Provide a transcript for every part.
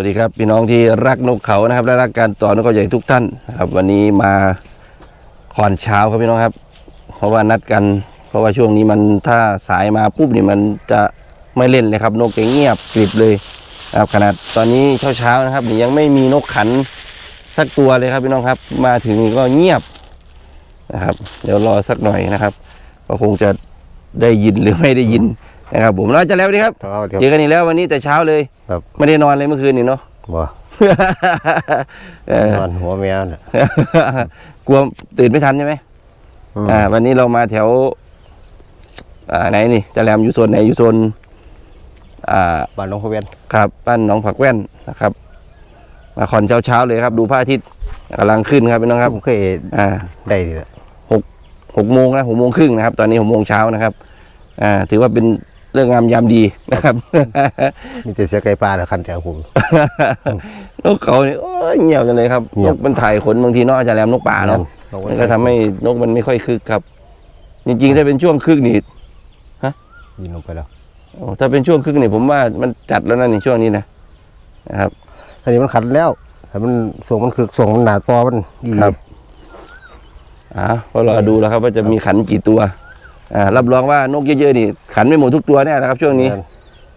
วัสดีครับพี่น้องที่รักนกเขานะครับและรักการต่อนกเขาใหญ่ทุกท่านครับ วันนี้มาขอนเช้าครับพี่น้องครับ เพราะว่านัดกัน เพราะว่าช่วงนี้มันถ้าสายมาปุ๊บนี่มันจะไม่เล่นเลยครับ นกจะเงียบกริบเลยครับขนาดตอนนี้เช้าๆนะครับยังไม่มีนกขันสักตัวเลยครับพี่น้องครับ มาถึงก็เงียบนะครับ เดี๋ยวรอสักหน่อยนะครับ ก็คงจะได้ยินหรือไม่ได้ยิน นะครับผมเราจะแล้วดีครับครับเดี๋ยวเจอกันอีกแล้ววันนี้แต่เช้าเลยครับไม่ได้นอนเลยเมื่อคืนนี่เนาะบ่เออนอนหัวแมวน่ะกลัวตื่นไม่ทันใช่ไหมอืมอ่า วันนี้เรามาแถว อ่าไหนนี่จะแหลมอยู่โซนไหนอยู่โซนอ่าบ้านหลวงพ่อเวียนครับบ้านหนองผักแว่นนะครับมาขอนเช้าเช้าๆเลยครับ ดูพระอาทิตย์กำลังขึ้นครับพี่น้องครับผมเคยอ่า ได้ดีละหกโมงนะหกโมงครึ่งนะครับ ตอนนี้หกโมงเช้านะครับ อ่า ถือว่าเป็น เรื่องงามยามดีนะครับ มีแต่เสียไก่ปลาแล้วคันแถวผม นกเขาเนี่ยโอ้ยเงียบจังเลยครับเงีนยบกมันถ่ายขนบางทีเนาะอาจจะแหลมนกป่าเนาะเรามันก็ทำให้นกมันไม่ค่อยคึกครับ จริงๆ ถ้าเป็นช่วงคึกนี่ยินลงไปแล้วโอ้ถ้าเป็นช่วงคึกนี่ผมว่ามันจัดแล้วนะนี่ช่วงนี้นะนะครับ อันนี้มันขันแล้วแต่มันส่งมันคือส่งมันหนาตอมันดีครับ อ่าก็รอดูแล้วครับว่าจะมีขันกี่ตัวอ่า รับรองว่านกเยอะๆนี่ขันไม่หมดทุกตัวแน่นะครับ ช่วงนี้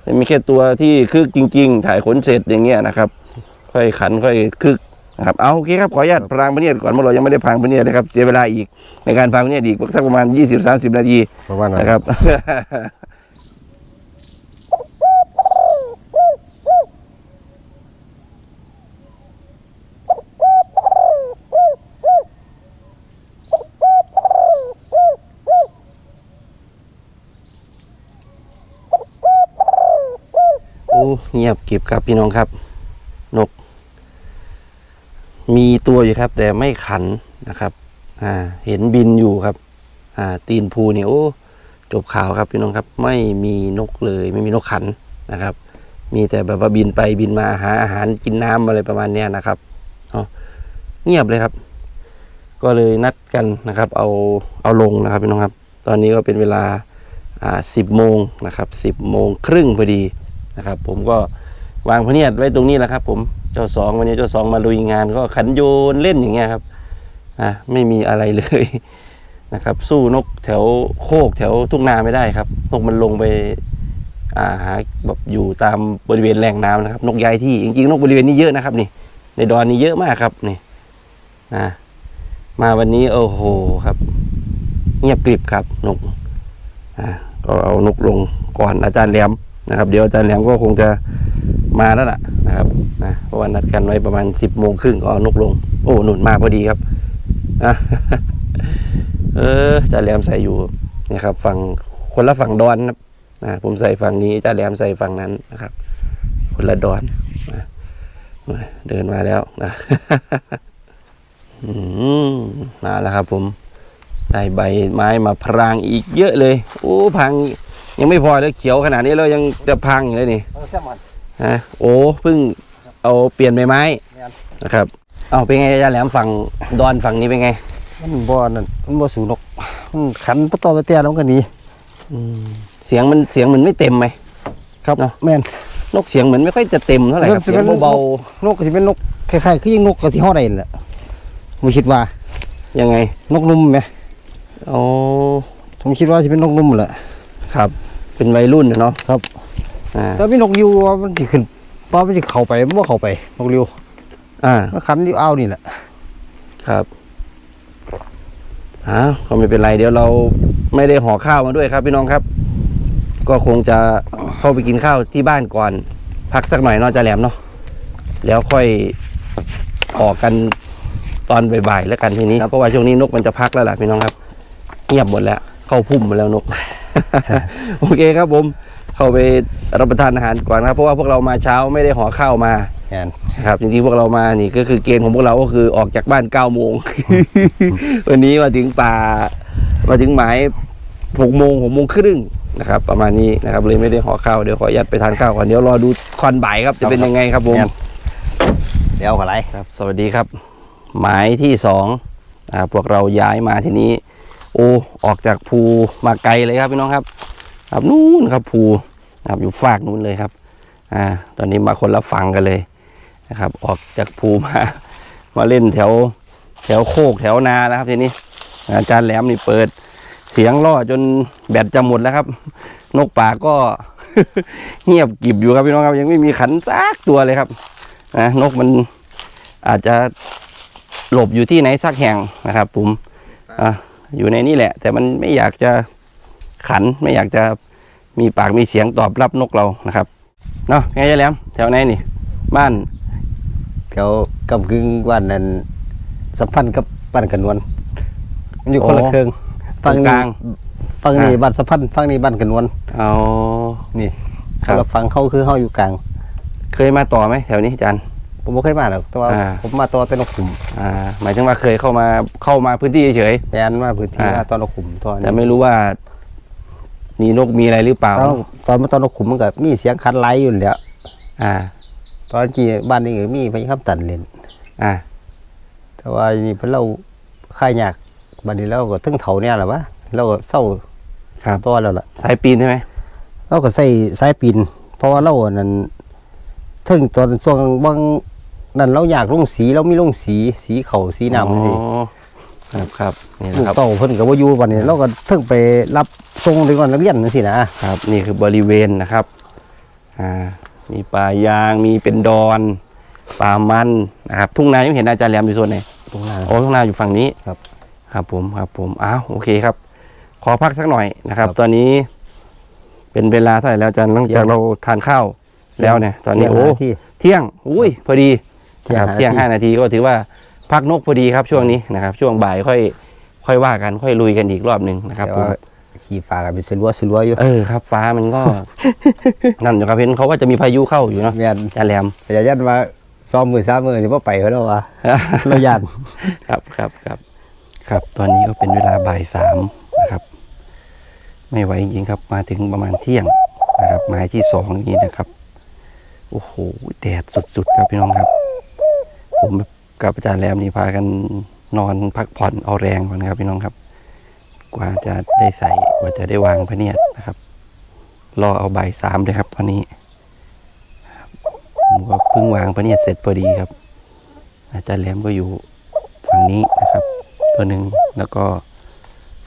จะมีแค่ตัวที่คึกจริง ๆ ถ่ายขนเสร็จอย่างเงี้ยนะครับ ค่อยขันค่อยคึกนะครับเอาโอเคครับขออนุญาตพรางพระเนียดก่อนเมื่อเรายังไม่ได้พรางพระเนียดนะครับเสียเวลาอีกในการพรางพระเนียดอีกสักประมาณ 20-30 นาทีประมาณนั้นนะครับ โอ้ เงียบกริบครับพี่น้องครับ นก มีตัวอยู่ครับ แต่ไม่ขันนะครับ อ่า เห็นบินอยู่ครับ อ่า ตีนภูเนี่ยโอ้จบข่าวครับพี่น้องครับ ไม่มีนกเลย ไม่มีนกขันนะครับ มีแต่แบบว่าบินไปบินมาหาอาหารกินน้ำอะไรประมาณเนี้ยนะครับเนาะเงียบเลยครับ ก็เลยนัดกันนะครับ เอาเอาลงนะครับพี่น้องครับ ตอนนี้ก็เป็นเวลาอ่าสิบโมงนะครับสิบโมงครึ่งพอดี นะครับ ผมก็วางพะเนียดไว้ตรงนี้แหละครับ ผมเจ้าสองวันนี้เจ้าสองมาลุยงานก็ขันโยนเล่นอย่างเงี้ยครับอ่าไม่มีอะไรเลยนะครับ สู้นกแถวโคกแถวทุ่งนาไม่ได้ครับ นกมันลงไปอ่าหาแบบอยู่ตามบริเวณแหล่งน้ำนะครับ นกย้ายที่จริงๆนกบริเวณนี้เยอะนะครับนี่ ในดอนนี้เยอะมากครับนี่นะมาวันนี้โอ้โหครับ เงียบกริบครับนกอ่าก็เอานกลงก่อนอาจารย์แหลม นะครับ เดี๋ยวอาจารย์แหลมก็คงจะมาแล้วล่ะนะครับนะเพราะว่านัดกันไว้ประมาณสิบโมงครึ่งก็เอานกลง โอ้หนุนมาพอดีครับอะเออจ่าแหลมใส่อยู่นะครับฝั่งคนละฝั่งดอนนะครับนะผมใส่ฝั่งนี้จ่าแหลมใส่ฝั่งนั้นนะครับ คนละดอนนะเดินมาแล้วนะอืมมาแล้วครับผมได้ใบไม้มาพรางอีกเยอะเลย โอ้พัง ยังไม่พอเลยเขียวขนาดนี้แล้วยังจะพังอยู่เลยนี่เอาแซ่บมันฮะโอ้เพิ่งเอาเปลี่ยนใบไม้นะครับเอาเป็นไงจ่าแหลมฝั่งดอนฝั่งนี้เป็นไงมันบ่นั่นมันบ่สู่นกมันขันปะตอไปเตี้ยแล้วมันก็หนีเสียงมันเสียงมันไม่เต็มไหม ครับเนาะ แม่นนกเสียงเหมือนไม่ค่อยจะเต็มเท่าไหร่ครับมันจะเสียเป็งนเบานกก็สิเป็นนกคล้ายๆคือยิงนกกับที่เฮาได้นั่นแหละผมคิดว่า ๆยังไงนกนุ่มไหมอ๋อผมคิดว่าสิเป็นนกนุ่มแหละครับ เป็นวัยรุ่นน่ะเนาะครับ อ่าแล้วมีนกยูว่ามันสิขึ้นป้ามันสิเข้าไปมันบ่เข้าไปนกริวอ่า มันขันอยู่อ้าวนี่แหละ ครับอ่าก็ไม่เป็นไรเดี๋ยวเราไม่ได้ห่อข้าวมาด้วยครับ พี่น้องครับ ก็คงจะเข้าไปกินข้าวที่บ้านก่อน พักสักหน่อยเนอะจะแหลมเนาะ แล้วค่อยออกกันตอนบ่ายๆแล้วกันทีนี้ เพราะว่าช่วงนี้นกมันจะพักแล้วล่ะพี่น้องครับ เงียบหมดแล้ว เข้าพุ่มหมดแล้วนก โอเคครับผม เข้าไปรับประทานอาหารก่อนครับ เพราะว่าพวกเรามาเช้าไม่ได้ห่อข้าวมาแม่นนะครับจริงๆพวกเรามานี่ก็คือเกณฑ์ของพวกเราก็คือออกจากบ้าน9ก้าโมงวันนี้มาถึงป่ามาถึงหมายหกโมงหกโมงครึ่งนะครับ ประมาณนี้นะครับเลยไม่ได้ห่อข้าวเดี๋ยวขออนุญาตไปทานข้าวก่อนเดี๋ยวรอดูคอนบ่ายครับจะเป็นยังไงครับผมแม่นเดี๋ยวก็ไรครับ สวัสดีครับ หมายที่สองอ่าพวกเราย้ายมาที่นี้ โอ้ออกจากภูมาไกลเลยครับพี่น้องครับครับนู่นครับภูครับอยู่ฝากนู้นเลยครับอ่าตอนนี้มาคนละฝั่งกันเลยนะครับ ออกจากภูมามาเล่นแถวแถวโคกแถวนาแล้วครับทีนี้ อาจารย์แหลมนี่เปิดเสียงล่อจนแบตจะหมดแล้วครับ นกป่าก็เงียบกริบอยู่ครับพี่น้องครับยังไม่มีขันซักตัวเลยครับนะนกมันอาจจะหลบอยู่ที่ไหนสักแห่งนะครับผมอะ อยู่ในนี่แหละ แต่มันไม่อยากจะขันไม่อยากจะมีปากมีเสียงตอบรับนกเรานะครับเนาะไงยายแหลมแถวไหนนี่ บ้านแถวกำกึ่งบ้านนั้นสัมพันธ์กับบ้านกันนวลมันอยู่คนละโอ้เครื่องตรงกลางฝั่งนี้อ่าบ้านสัมพันธ์ฝั่งนี้บ้านกันนวลเอานี่ครับเราฟังเขาคือเขาอยู่กลาง เคยมาต่อไหมแถวนี้อาจารย์ ผมไม่เคยมาหรอกแต่ว่าอ่า ผมมาตอนแต่นกขุมอ่าหมายถึงว่าเคยเข้ามาเข้ามาพื้นที่เฉยแมนมาพื้นที่อ่ามาตอนนกขุมตอนๆแต่ไม่รู้ว่า มีนกมีอะไรหรือเปล่า ตอนตอนมาตอนนกขุมมันก็มีเสียงคันไล่อยู่แหล้ว อ่า ตอนที่บ้านนี้ก็มีพญาคำตันเล่นอ่า แต่ว่านี่เพิ่นเราค่ายยากบัดนี้เราก็ถึงเถาเนี่ยแหละวะเราก็เศร้าครับ ตัวแล้วล่ะ สายปีนใช่ไหมเราก็ใส่สายปีนเพราะว่าเราอันนั้นถึงตอนช่วงบาง นั้นเราอยากลงสีเรามีลงสีสีเขาสีน้ำสิอ๋อครับครับนี่นะลูกครับ เต่าเพิ่นก็บ่อยู่บัดนี้เราก็ถึงไปรับส่งเด็กนักเรียนจังซี่นะครับนี่คือบริเวณนะครับอ่ามีป่ายางมีเป็นดอน ป่ามันนะครับทุ่งนายังเห็นอาจารย์แหลมอยู่ส่วนไหนตรงหน้าโอ้ทุ่งนาอยู่ฝั่งนี้ครับครับผมครับผมอ้าวโอเคครับ ขอพักสักหน่อยนะครับ ครับตอนนี้ เป็นเวลาเท่าไหร่แล้วอาจารย์หลังจากเราทานข้าวแล้วเนี่ย ตอนนี้เที่ยงโอ้หาที่เที่ยงอุ้ยพอดี เที่ยงนะครับห้าเที่ยงนาทีห้านาทีก็ถือว่าพักนกพอดีครับช่วงนี้นะครับ ช่วงบ่ายค่อยค่อยว่ากันค่อยลุยกันอีกรอบหนึ่งนะครับแต่ผมว่าขี่ฟ้ากันเป็นสลัวสลัวอยู่เออครับ ฟ้ามันก็นั่นอยู่ครับเห็นเขาก็จะมีพายุเข้าอยู่เนาะแม่นอาจารย์แหลมแต่ยันว่าซ้อมมือซ้ำมือนี่บ่ไปเขาแล้วว่าเราย่านครับครับครับ ครับตอนนี้ก็เป็นเวลาบ่ายสามนะครับ ไม่ไหวจริงๆครับ มาถึงประมาณเที่ยงนะครับหมายที่สองนี้นะครับ โอ้โหแดดสุดๆครับพี่น้องครับ ผมกับอาจารย์แรมนี่พากันนอนพักผ่อนเอาแรงก่อนครับพี่น้องครับ กว่าจะได้ใส่กว่าจะได้วางพระเนียดนะครับ รอเอาใบสามเลยครับตอนนี้ผมก็เพิ่งวางพระเนียดเสร็จพอดีครับ อาจารย์แหลมก็อยู่ฝั่งนี้นะครับ ตัวหนึ่งแล้วก็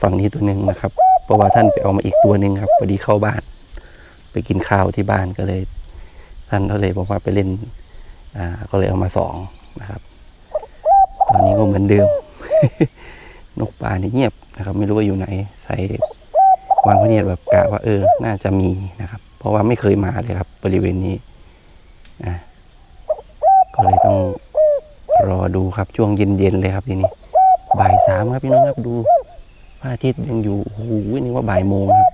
ฝั่งนี้ตัวหนึ่งนะครับ เพราะว่าท่านไปเอามาอีกตัวหนึ่งครับพอดีเข้าบ้าน ไปกินข้าวที่บ้านก็เลย ท่านก็เลยบอกว่าไปเล่นอ่าก็เลยเอามาสอง นะครับ ตอนนี้ก็เหมือนเดิม นกป่านี่เงียบนะครับ ไม่รู้ว่าอยู่ไหน ใส่วางพเนียดแบบกะว่าเออ น่าจะมีนะครับ เพราะว่าไม่เคยมาเลยครับ บริเวณนี้อะก็เลยต้องรอดูครับช่วงเย็นๆเลยครับทีนี้บ่ายสามครับพี่น้องครับดูพระอาทิตย์ยังอยู่โอ้โหนึกว่าบ่ายโมงครับ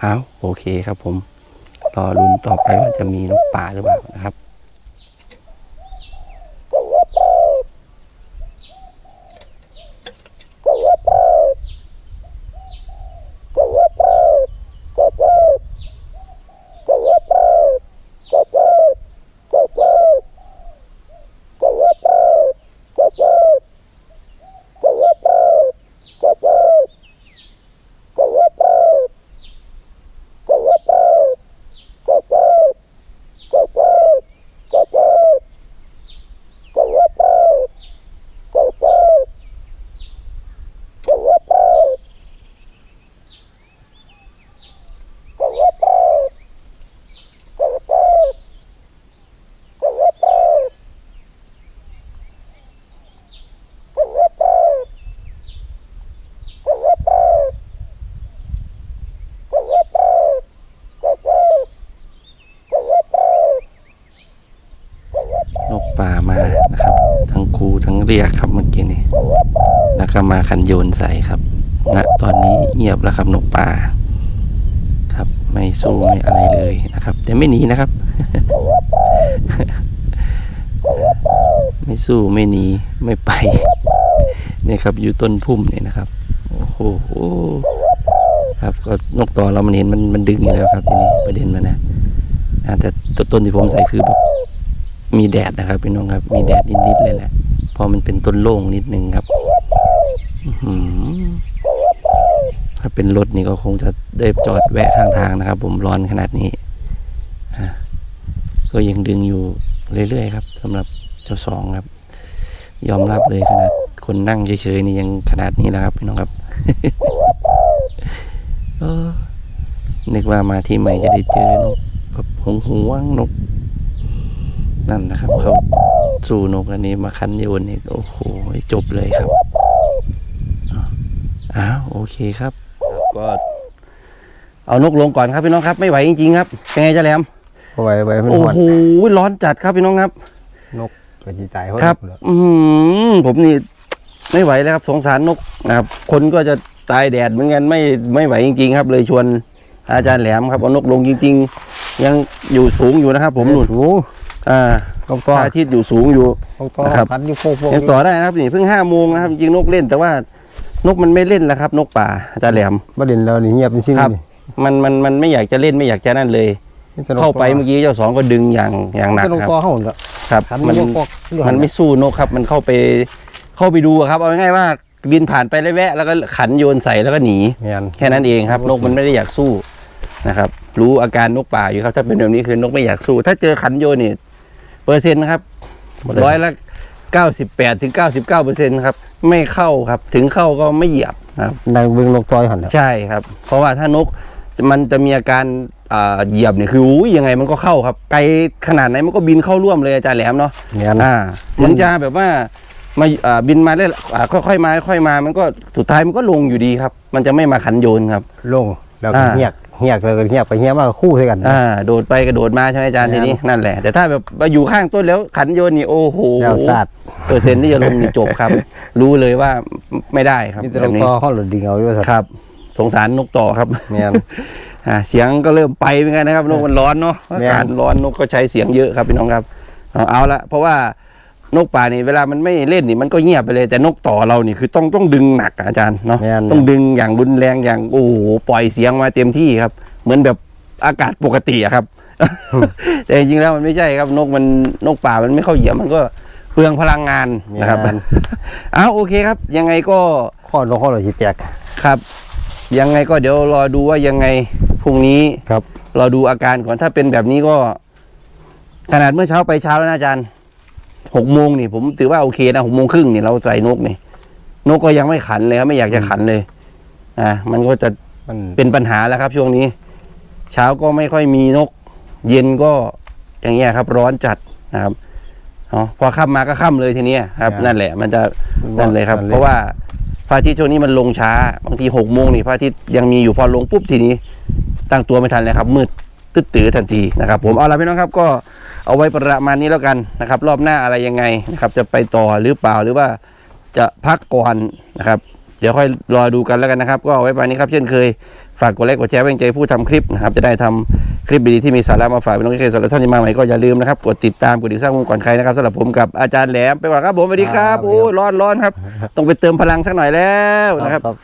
เอาโอเคครับผม รอลุนต่อไปว่าจะมีนกป่าหรือเปล่านะครับ นกป่ามานะครับ ทั้งครูทั้งเรียกครับเมื่อกี้นี่แล้วก็มาคันโยนใส่ครับณตอนนี้เงียบแล้วครับนกป่า ครับไม่สู้ไม่อะไรเลยนะครับ แต่ไม่หนีนะครับ ไม่สู้ไม่หนีไม่ไปเนี่ยครับ อยู่ต้นพุ่มเนี่ยนะครับโอ้โหครับก็นกต่อเรามันเห็นมันมันดึงอยู่แล้วครับทีนี้ประเด็นมันนะแต่ตัวต้นที่ผมใส่คือแบบ มีแดดนะครับพี่น้องครับ มีแดดนิดๆเลยแหละพอมันเป็นต้นโล่งนิดนึงครับถ้าเป็นรถนี่ก็คงจะได้จอดแวะข้างทางนะครับ ผมร้อนขนาดนี้ก็ยังดึงอยู่เรื่อยๆครับสำหรับเจ้าสองครับ ยอมรับเลยขนาดคนนั่งเฉยๆนี่ยังขนาดนี้แล้วครับพี่น้องครับนึกว่ามาที่ใหม่จะได้เจอนกแบบหงหวงนก นั่นนะครับ เขาสู่นกอันนี้มาคันโยนนี่โอ้โหจบเลยครับอะอ้าวโอเคครับก็เอานกลงก่อนครับพี่น้องครับ ไม่ไหวจริงๆครับเป็นไงเจ้าแหลมเอาไว้ไว้มันโอ้หอนโหร้อนจัดครับพี่น้องครับ นกกระจิตายเขาครับหมดแล้วอืมผมนี่ไม่ไหวแล้วครับ สงสารนกนะครับ คนก็จะตายแดดเหมือนกันไม่ไม่ไหวจริง ๆ ครับ เลยชวนอาจารย์แหลมครับเอานกลงจริง ๆ ยังอยู่สูงอยู่นะครับ ผมหนุนสูง อ่าต้องพต่อระอาทิตย์อยู่สูงอยู่ ต้องต่อนะครับ พันอยู่โค้งๆยังต่อได้นะครับนี่เพิ่งห้าโมงนะครับจริงๆนกเล่น แต่ว่านกมันไม่เล่นแล้วครับ นกป่าอาจารย์แหลม ประเด็นเรานี่เงียบเป็นสิ่งครับ นี่มันมันมันไม่อยากจะเล่นไม่อยากจะนั่นเลยมีแต่นกเข้าไปเมื่อกี้เจ้าสองก็ดึงอย่างอย่างหนักมีแต่นกครับต่อเฮาน่ะครับพันมันนกกอกอยู่มันไม่สู้นกครับ มันเข้าไปเข้าไปดูอะครับ เอาง่ายๆว่าบินผ่านไปแล้วแวะ แล้วก็ขันโยนใส่แล้วก็หนี แม่นแค่นั้นเองครับ นกมันไม่ได้อยากสู้นะครับ รู้อาการนกป่าอยู่ครับ ถ้าเป็นแบบนี้คือนกไม่อยากสู้ ถ้าเจอขันโยนนี่ เปอร์เซ็นต์นะครับร้อยละเก้าสิบแปดถึงเก้าสิบเก้าเปอร์เซ็นต์ครับ ไม่เข้าครับ ถึงเข้าก็ไม่เหยียบนะครับนางเบิ่งนกต่อยหั่นแหล้วใช่ครับ เพราะว่าถ้านกมันจะมีอาการอ่าเหยียบเนี่ยคืออุ้ยยังไงมันก็เข้าครับ ไกลขนาดไหนมันก็บินเข้าร่วมเลยอาจารย์แหลมเนาะแม่นอ่าถึงจะแบบว่ามาอ่าบินมาได้อ่าค่อยๆมาค่อยๆมา มันก็สุดท้ายมันก็ลงอยู่ดีครับ มันจะไม่มาขันโยนครับ ลงแล้วก็อ่าเหียก เหียกแล้วก็เหียกไปเหียกมาก็คู่ใส่กัน อ่าโดดไปกระโดดมาใช่ไหมอาจารย์ครัทีบนี้นั่นแหละแต่ถ้าแบบมาอยู่ข้างต้นแล้วขันโยนนี่โอ้โหแล้วซาดเปอร์เซ็นต์ที่จะลงนี่จบครับ รู้เลยว่าไม่ได้ครับมีแต่แบนบกนี้ต่อเฮาหลุดดิ่งเอาอยู่ว่าซั่นครับ สงสารนกต่อครับ แม่น อ่าเสียงก็เริ่มไปเหมือนกันนะครับนกมันร้อนเนาะแม่อานกาศร้อนนกก็ใช้เสียงเยอะครับพี่น้องครับเอาเอาละเพราะว่า นกป่านี่เวลามันไม่เล่นนี่มันก็เงียบไปเลยแต่นกต่อเรานี่คือต้องต้องดึงหนักอะอาจารย์เนาะแม่น ต้องดึงอย่างรุนแรงอย่างโอ้โหปล่อยเสียงมาเต็มที่ครับ เหมือนแบบอากาศปกติอะครับ แต่จริงๆแล้วมันไม่ใช่ครับนกมันนกป่ามันไม่เข้าเหยียบมันก็เปลืองพลังงานนะครับ แม่น เอาโอเคครับ ยังไงก็ข้อนกเขาเลยสิแตกครับ ยังไงก็เดี๋ยวรอดูว่ายังไงพรุ่งนี้ ครับ เราดูอาการก่อนถ้าเป็นแบบนี้ก็ ขนาดเมื่อเช้าไปเช้าแล้วนะอาจารย์ หกโมงนี่ผมถือว่าโอเคนะหกโมงครึ่งนี่เราใส่นกนี่ นกก็ยังไม่ขันเลยครับไม่อยากจะขันเลยอ่ามันก็จะมันเป็นปัญหาแล้วครับ ช่วงนี้ เช้าก็ไม่ค่อยมีนก เย็นก็อย่างเงี้ยครับ ร้อนจัดนะครับอ๋อพอค่ำมาก็ค่ำเลยทีเนี้ยครับ นั่นแหละ มันจะนั่นเลยครับ เพราะว่าพระอาทิตย์ช่วงนี้มันลงช้า บางทีหกโมงนี่พระอาทิตย์ยังมีอยู่พอลงปุ๊บทีนี้ ตั้งตัวไม่ทันเลยครับมืด ตึ๊ดตื้อทันทีนะครับ ผมเอาละพี่น้องครับก็เอาไว้ประมาณนี้แล้วกันนะครับ รอบหน้าอะไรยังไงนะครับ จะไปต่อหรือเปล่าหรือว่าจะพักก่อนนะครับ เดี๋ยวค่อยรอดูกันแล้วกันนะครับ ก็เอาไว้ประมาณนี้ครับเช่นเคยฝากกดไลค์กดแชร์เป็นใจผู้ทำคลิปนะครับ จะได้ทำคลิปดีๆที่มีสาระมาฝากพี่น้องที่เคยสำหรับท่านที่มาใหม่ก็อย่าลืมนะครับกดติดตามกดติดสร้างมุมก่อนใครนะครับสำหรับผมกับอาจารย์แหลมไปว่าครับผมสวัสดีครับโอ้ยร้อนร้อนครับต้องไปเติมพลังสักหน่อยแล้วนะครับครับ